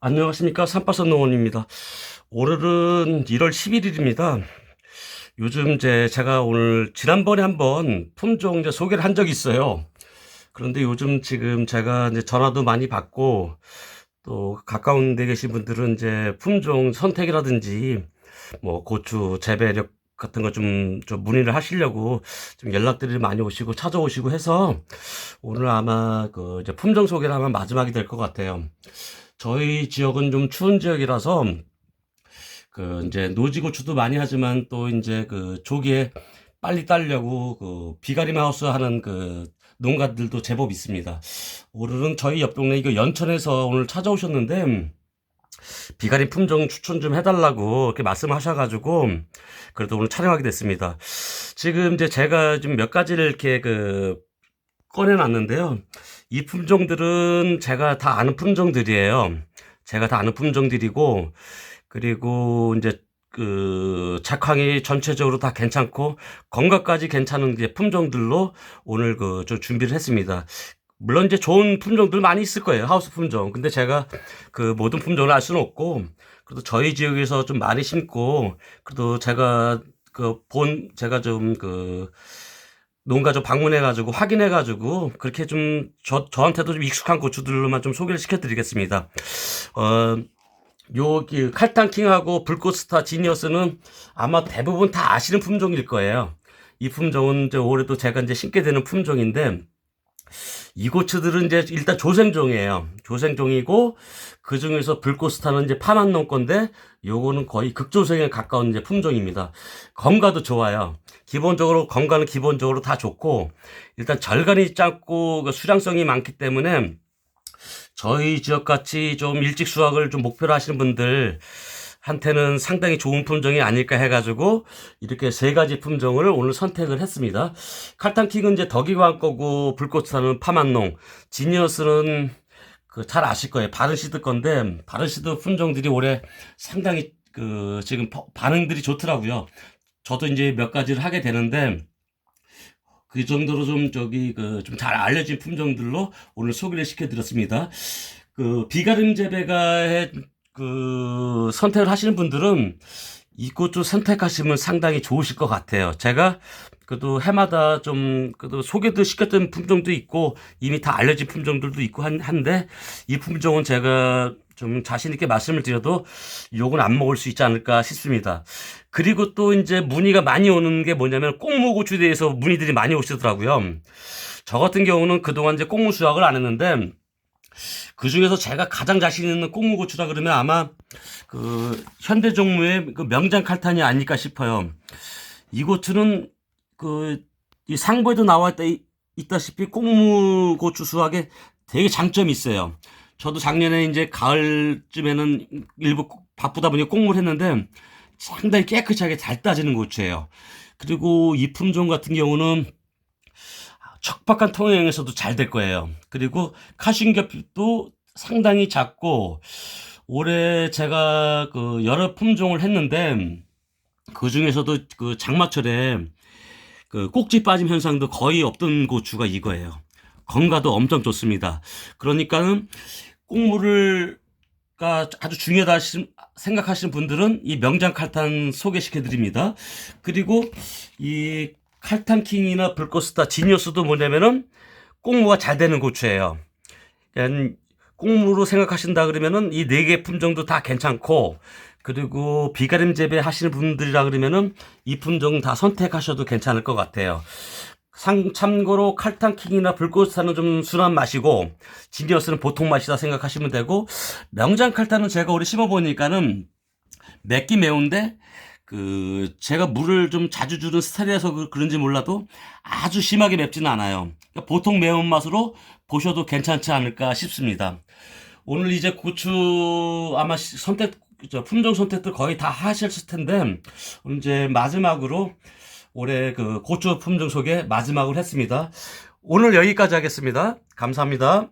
안녕하십니까. 삼파선 농원입니다. 오늘은 1월 11일입니다. 요즘 이제 제가 오늘 지난번에 한번 품종 이제 소개를 한 적이 있어요. 그런데 요즘 지금 제가 이제 전화도 많이 받고 또 가까운 데 계신 분들은 이제 품종 선택이라든지 뭐 고추 재배력 같은 거 좀, 좀 문의를 하시려고 좀 연락들이 많이 오시고 찾아오시고 해서 오늘 아마 그 이제 품종 소개를 하면 마지막이 될 것 같아요. 저희 지역은 좀 추운 지역이라서 그 이제 노지고추도 많이 하지만 또 이제 그 조기에 빨리 따려고 그 비가림 하우스 하는 그 농가들도 제법 있습니다. 오늘은 저희 옆 동네 이거 연천에서 오늘 찾아오셨는데 비가림 품종 추천 좀 해달라고 이렇게 말씀하셔가지고 그래도 오늘 촬영하게 됐습니다. 지금 이제 제가 좀 몇 가지를 이렇게 그 꺼내놨는데요. 이 품종들은 제가 다 아는 품종들이에요. 제가 다 아는 품종들이고 그리고 이제 그 작황이 전체적으로 다 괜찮고 건강까지 괜찮은 품종들로 오늘 그 좀 준비를 했습니다. 물론 이제 좋은 품종들 많이 있을 거예요. 하우스 품종. 근데 제가 그 모든 품종을 알 수는 없고 그래도 저희 지역에서 좀 많이 심고 그래도 제가 그 본 제가 좀그 농가 좀 방문해가지고 확인해가지고 그렇게 좀 저, 저한테도 좀 익숙한 고추들로만 좀 소개를 시켜드리겠습니다. 어, 요기 칼탕킹하고 불꽃스타 지니어스는 아마 대부분 다 아시는 품종일 거예요. 이 품종은 이제 올해도 제가 이제 심게 되는 품종인데 이 고추들은 이제 일단 조생종이에요. 조생종이고 그 중에서 불꽃스타는 이제 파만농 건데 요거는 거의 극조생에 가까운 이제 품종입니다. 건가도 좋아요. 기본적으로 건가는 기본적으로 다 좋고 일단 절간이 짧고 그 수량성이 많기 때문에 저희 지역 같이 좀 일찍 수확을 좀 목표로 하시는 분들 한테는 상당히 좋은 품종이 아닐까 해가지고 이렇게 세 가지 품종을 오늘 선택을 했습니다. 칼탕킹은 이제 덕이광 거고 불꽃사는 파만농, 지니어스는 그 잘 아실 거예요. 바르시드 건데 바르시드 품종들이 올해 상당히 그 지금 버- 반응들이 좋더라고요. 저도 이제 몇 가지를 하게 되는데 그 정도로 좀 저기 그 좀 잘 알려진 품종들로 오늘 소개를 시켜드렸습니다. 그 비가림 재배가에 그 선택을 하시는 분들은 이곳도 선택하시면 상당히 좋으실 것 같아요. 제가 그래도 해마다 좀 그래도 소개도 시켰던 품종도 있고 이미 다 알려진 품종들도 있고 한, 한데 이 품종은 제가 좀 자신 있게 말씀을 드려도 욕은 안 먹을 수 있지 않을까 싶습니다. 그리고 또 이제 문의가 많이 오는 게 뭐냐면 꽁무고추에 대해서 문의들이 많이 오시더라고요. 저 같은 경우는 그동안 이제 꽁무 수확을 안 했는데 그 중에서 제가 가장 자신 있는 꽁무고추라 그러면 아마 그 현대종무의 그 명장 칼탄이 아닐까 싶어요. 이 고추는 그 이 상부에도 나와 있다, 있다시피 꽁무고추 수확에 되게 장점이 있어요. 저도 작년에 이제 가을쯤에는 일부 바쁘다 보니 꽁무를 했는데 상당히 깨끗하게 잘 따지는 고추예요. 그리고 이 품종 같은 경우는 척박한 통영에서도 잘 될 거예요. 그리고 카신겹도 상당히 작고 올해 제가 그 여러 품종을 했는데 그 중에서도 그 장마철에 그 꼭지 빠짐 현상도 거의 없던 고추가 이거예요. 건가도 엄청 좋습니다. 그러니까는 꽁무를 가 아주 중요하다 하시- 생각하시는 분들은 이 명장 칼탄 소개시켜 드립니다. 그리고 이 칼탄킹이나 불꽃스타 지니어스도 뭐냐면은 꽁무가 잘 되는 고추예요. 그러니까 꽁무로 생각하신다 그러면은 이 네 개 품종도 다 괜찮고 그리고 비가림 재배 하시는 분들이라 그러면은 이 품종 다 선택하셔도 괜찮을 것 같아요. 상, 참고로 칼탕킹이나 불꽃스타는 좀 순한 맛이고 지니어스는 보통 맛이다 생각하시면 되고 명장 칼탄은 제가 올해 심어보니까는 맵기 매운데 그 제가 물을 좀 자주 주는 스타일이라서 그- 그런지 몰라도 아주 심하게 맵지는 않아요. 그러니까 보통 매운맛으로 보셔도 괜찮지 않을까 싶습니다. 오늘 이제 고추 아마 시- 선택 저 품종 선택도 거의 다 하셨을 텐데 이제 마지막으로 올해 그 고추 품종 소개 마지막으로 했습니다. 오늘 여기까지 하겠습니다. 감사합니다.